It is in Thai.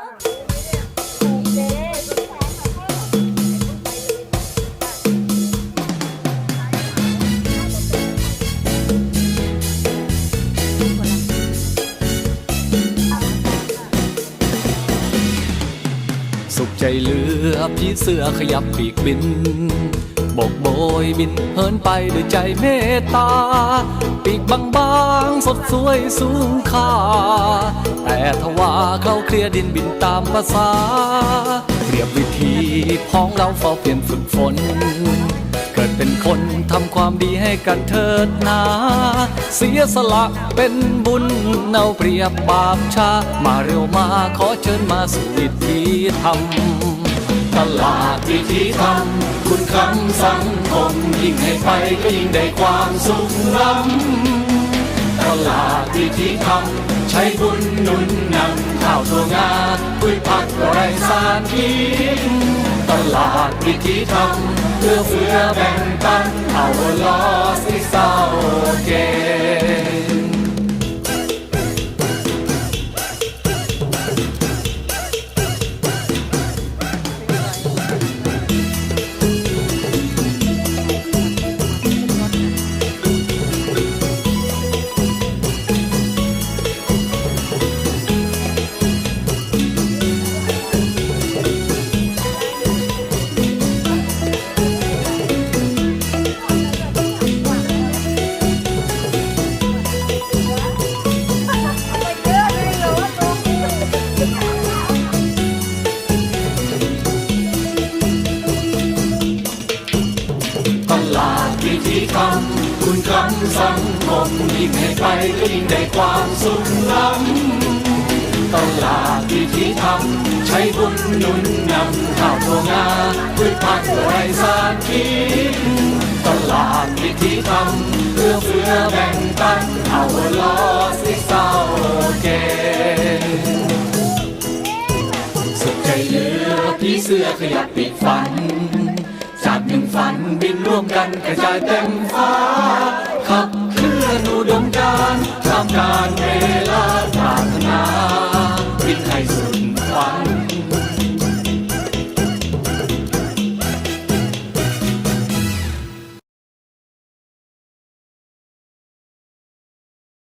สุขใจเหลือพี่เสื้อขยับปีกบิน บกโบยบินเหินไปด้วยใจเมตตา ปีกบางๆสดสวยสูงค่า แต่ทว่าเขาเคลียดินบินตามภาษาเรียบวิธีพ้องเราเฝ้าเปลี่ยนฝึกฝน เกิดเป็นคนทำความดีให้กันเถิดนา เสียสละเป็นบุญเอาเปรียบบาปชา มาเร็วมาขอเชิญมาสู่วิธีธรรมตลาดวิธีธรรม คุณคำสังคมยิ่งให้ไปก็ยิ่งได้ความสุขล้ำตลาดวิธีธรรมใช้บุญนุนนำข้าวตัวงาพืชผักไรสารพิษตลาดวิธีธรรมเพื่อเฟือแบ่งปันเอาล้อสิเศร้าเก ลาดวิธีธรรมคุณคำสังคมยิ่งให้ไปก็ยิ่งได้ความสุขล้ำตลาดวิธีธรรมใช้บุญนุนนำข้าวโพงาพืชผักไรสารพิษตลาดวิธีธรรมเพื่อเฟือแบ่งปันเอาล้อสิเศร้าเกณสุขใจเหลือพี่เสื้อขยับปีกฝันากหนึ่งฝันบินร่วมกันกระจายเต็มฟ้า ขับเคลื่อนอุดมการณ์ตามการเวลาผ่าน